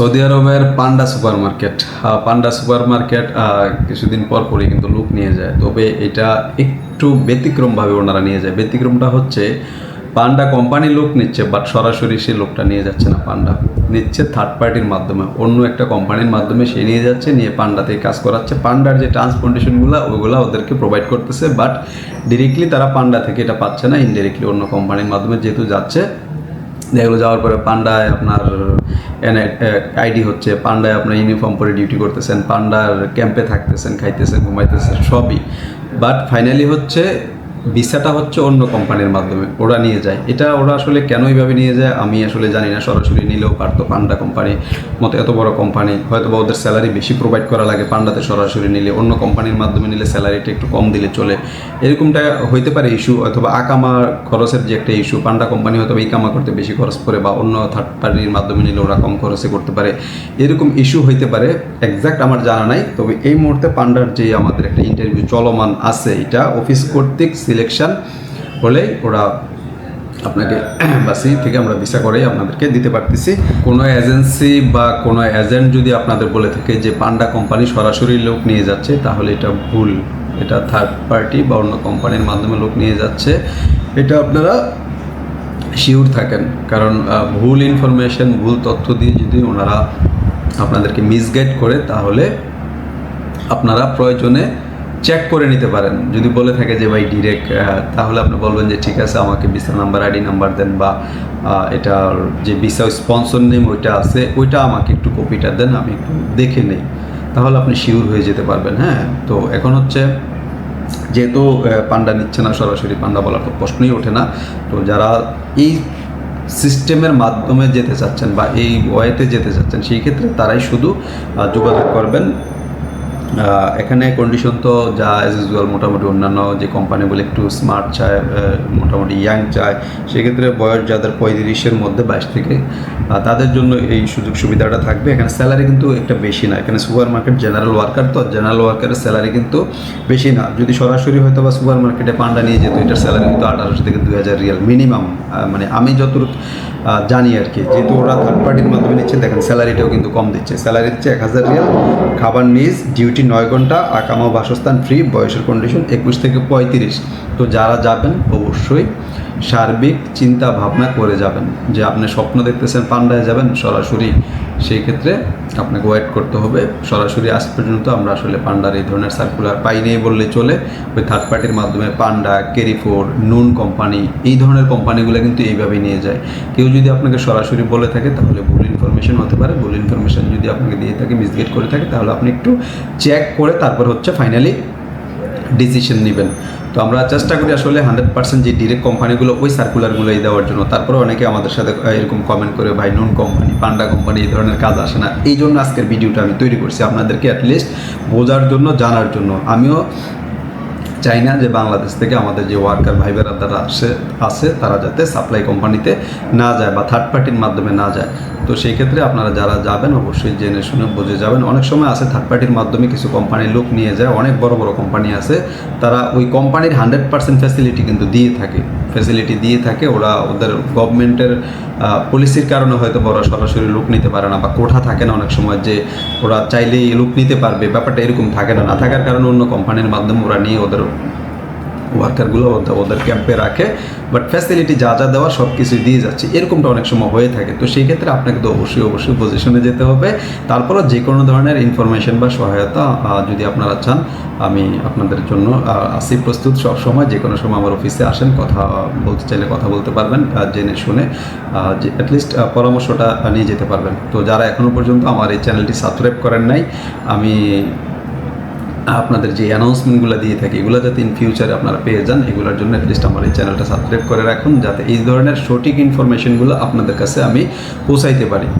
Saudi আরবের Panda supermarket Panda supermarket কিছুদিন পর পরই কিন্তু লোক নিয়ে যায়। তবে এটা একটু ব্যতিক্রমভাবে ওনারা নিয়ে যায়। ব্যতিক্রমটা হচ্ছে, পান্ডা কোম্পানি লোক নিচ্ছে, বাট সরাসরি সে লোকটা নিয়ে যাচ্ছে না পান্ডা। নিচ্ছে থার্ড পার্টির মাধ্যমে। অন্য একটা কোম্পানির মাধ্যমে সে নিয়ে যাচ্ছে, নিয়ে পান্ডাতে কাজ করাচ্ছে। পান্ডার যে ট্রান্সপোর্টেশনগুলো ওইগুলো ওদেরকে প্রোভাইড করতেছে বাট ডিরেক্টলি তারা পান্ডা থেকে এটা পাচ্ছে না ইনডিরেক্টলি অন্য কোম্পানির মাধ্যমে যেহেতু যাচ্ছে যেগুলো যাওয়ার পরে পান্ডায় আপনার আইডি হচ্ছে, পান্ডায় আপনার ইউনিফর্ম পরে ডিউটি করতেছেন, পান্ডার ক্যাম্পে থাকতেছেন, খাইতেছেন, ঘুমাইতেছেন, সবই। বাট ফাইনালি হচ্ছে ভিসাটা হচ্ছে অন্য কোম্পানির মাধ্যমে, ওরা নিয়ে যায়। এটা ওরা আসলে কেন এইভাবে নিয়ে যায়, আমি আসলে জানি না, সরাসরি নিলেও পারতো পান্ডা কোম্পানি মতো এত বড় কোম্পানি। হয়তো বা ওদের স্যালারি বেশি প্রোভাইড করা লাগে, পান্ডাতে সরাসরি নিলে, অন্য কোম্পানির মাধ্যমে নিলে স্যালারিটা একটু কম দিলে চলে। এরকমটা হইতে পারে ইস্যু অথবা আকামা খরচের যে একটা ইস্যু পান্ডা কোম্পানি হয়তো বা ইকামা করতে বেশি খরচ করে বা অন্য থার্ড পার্টির মাধ্যমে নিলে ওরা কম খরচে করতে পারে। এরকম ইস্যু হইতে পারে এক্সাক্ট আমার জানা নাই, তবে এই মুহূর্তে পান্ডার যে আমাদের একটা ইন্টারভিউ চলমান আছে, এটা অফিস কর্তৃক সিলেকশন হলে ওরা আপনাকে বাসি থেকে আমরা ভিসা করেই আপনাদেরকে দিতে পারতেছি। কোনো এজেন্সি বা কোনো এজেন্ট যদি আপনাদের বলে থাকে যে পান্ডা কোম্পানি সরাসরি লোক নিয়ে যাচ্ছে, তাহলে এটা ভুল। এটা থার্ড পার্টি বা অন্য কোম্পানির মাধ্যমে লোক নিয়ে যাচ্ছে। এটা আপনারা শিওর থাকেন। কারণ ভুল ইনফরমেশন ভুল তথ্য দিয়ে যদি ওনারা আপনাদেরকে মিসগাইড করে, তাহলে আপনারা প্রয়োজনে চেক করে নিতে পারেন। যদি বলে থাকে যে, ভাই ডিরেক্ট তাহলে আপনি বলবেন যে, ঠিক আছে, আমাকে ভিসা নাম্বার আইডি নাম্বার দেন বা এটার যে ভিসা স্পন্সর নেম ওইটা আছে, ওইটা আমাকে একটু কপিটা দেন, আমি একটু দেখে নেই। তাহলে আপনি শিওর হয়ে যেতে পারবেন হ্যাঁ? তো এখন হচ্ছে, যেহেতু পান্ডা নিচ্ছে না, সরাসরি পান্ডা বলার তো প্রশ্নই ওঠে না। তো যারা এই সিস্টেমের মাধ্যমে যেতে চাচ্ছেন বা এই ওয়েতে যেতে চাচ্ছেন, সেই ক্ষেত্রে তারাই শুধু যোগাযোগ করবেন। এখানে কন্ডিশন তো যা অ্যাজ ইউজুয়াল মোটামুটি অন্যান্য যে কোম্পানিগুলো একটু স্মার্ট চায় মোটামুটি ইয়াং চায়, সেক্ষেত্রে বয়স যাদের পঁয়ত্রিশের মধ্যে বাইশ থেকে তাদের জন্য এই সুযোগ সুবিধাটা থাকবে। এখানে স্যালারি কিন্তু একটা বেশি না। এখানে সুপার মার্কেট জেনারেল ওয়ার্কার তো জেনারেল ওয়ার্কারের স্যালারি কিন্তু বেশি না। যদি সরাসরি হয়তো বা সুপার মার্কেটে পান্ডা নিয়ে যেত, এটার স্যালারি কিন্তু আঠারোশো থেকে দুই হাজার রিয়াল মিনিমাম মানে আমি যতটুকু জানি আর কি। যেহেতু ওরা থার্ড পার্টির মাধ্যমে নিচ্ছে, দেখেন স্যালারিটাও কিন্তু কম দিচ্ছে। স্যালারি দিচ্ছে এক হাজার রিয়াল, খাবার নিজ ডিউটি নয় ঘণ্টা আকামা বাসস্থান ফ্রি বয়সের কন্ডিশন একুশ থেকে পঁয়ত্রিশ। তো যারা যাবেন, অবশ্যই সার্বিক চিন্তা ভাবনা করে যাবেন। যে আপনি স্বপ্ন দেখতেছেন, পান্ডায় যাবেন, সরাসরি সেই ক্ষেত্রে আপনাকে ওয়েট করতে হবে। সরাসরি আজ পর্যন্ত আমরা আসলে পান্ডার এই ধরনের সার্কুলার পাইনি বললে চলে। ওই থার্ড পার্টির মাধ্যমে পান্ডা, কেরিফোর, নুন কোম্পানি এই ধরনের কোম্পানিগুলো কিন্তু এইভাবে নিয়ে যায়। কেউ যদি আপনাকে সরাসরি বলে থাকে তাহলে ভুল ইনফরমেশন হতে পারে। ভুল ইনফরমেশন যদি আপনাকে দিয়ে থাকে মিসগেট করে থাকে, তাহলে আপনি একটু চেক করে তারপর হচ্ছে ফাইনালি ডিসিশন নেবেন। তো আমরা চেষ্টা করি আসলে হান্ড্রেড পার্সেন্ট যে ডিরেক্ট কোম্পানিগুলো, ওই সার্কুলারগুলোই দেওয়ার জন্য। তারপরে অনেকে আমাদের সাথে এরকম কমেন্ট করে, ভাই, নুন কোম্পানি, পান্ডা কোম্পানি, এই ধরনের কাজ আসে না। এই জন্য আজকের ভিডিওটা আমি তৈরি করছি আপনাদেরকে অ্যাটলিস্ট বোঝার জন্য, জানার জন্য। আমিও চাই না যে বাংলাদেশ থেকে আমাদের যে ওয়ার্কার ভাই বেরাদারা আসে আছে তারা যাতে সাপ্লাই কোম্পানিতে না যায় বা থার্ড পার্টির মাধ্যমে না যায়। তো সেই ক্ষেত্রে আপনারা যারা যাবেন, অবশ্যই জেনে শুনে বুঝে যাবেন। অনেক সময় আছে থার্ড পার্টির মাধ্যমে কিছু কোম্পানির লোক নিয়ে যায়, অনেক বড় বড় কোম্পানি আছে তারা ওই কোম্পানির হান্ড্রেড পার্সেন্ট ফ্যাসিলিটি কিন্তু দিয়ে থাকে। ফ্যাসিলিটি দিয়ে থাকে, ওরা ওদের গভর্নমেন্টের পলিসির কারণে হয়তো বড় সরাসরি লোক নিতে পারে না বা কোঠা থাকে না অনেক সময় যে ওরা চাইলেই লোক নিতে পারবে, ব্যাপারটা এরকম থাকে না। না থাকার কারণে অন্য কোম্পানির মাধ্যমে ওরা নিয়ে ওদের ওয়ার্কারগুলো ওদের ক্যাম্পে রাখে বাট ফ্যাসিলিটি যা যা দেওয়া সব কিছুই দিয়ে যাচ্ছে। এরকমটা অনেক সময় হয়ে থাকে। তো সেই ক্ষেত্রে আপনাকে তো অবশ্যই অবশ্যই পজিশনে যেতে হবে। তারপরও যে কোনো ধরনের ইনফরমেশন বা সহায়তা যদি আপনারা চান, আমি আপনাদের জন্য আছি প্রস্তুত সব সময় যে কোনো সময় আমার অফিসে আসেন, কথা বলতে চাইলে কথা বলতে পারবেন জেনে শুনে যে অ্যাটলিস্ট পরামর্শটা নিয়ে যেতে পারবেন। তো যারা এখনও পর্যন্ত আমার এই চ্যানেলটি সাবস্ক্রাইব করেন নাই, আমি আপনাদের যে অ্যানাউন্সমেন্টগুলো দিয়ে থাকি, এগুলো যাতে ইন ফিউচারে আপনারা পেয়ে যান, এগুলোর জন্য অ্যাটলিস্ট আমার এই চ্যানেলটা সাবস্ক্রাইব করে রাখুন, যাতে এই ধরনের সঠিক ইনফরমেশনগুলো আপনাদের কাছে আমি পৌঁছাইতে পারি।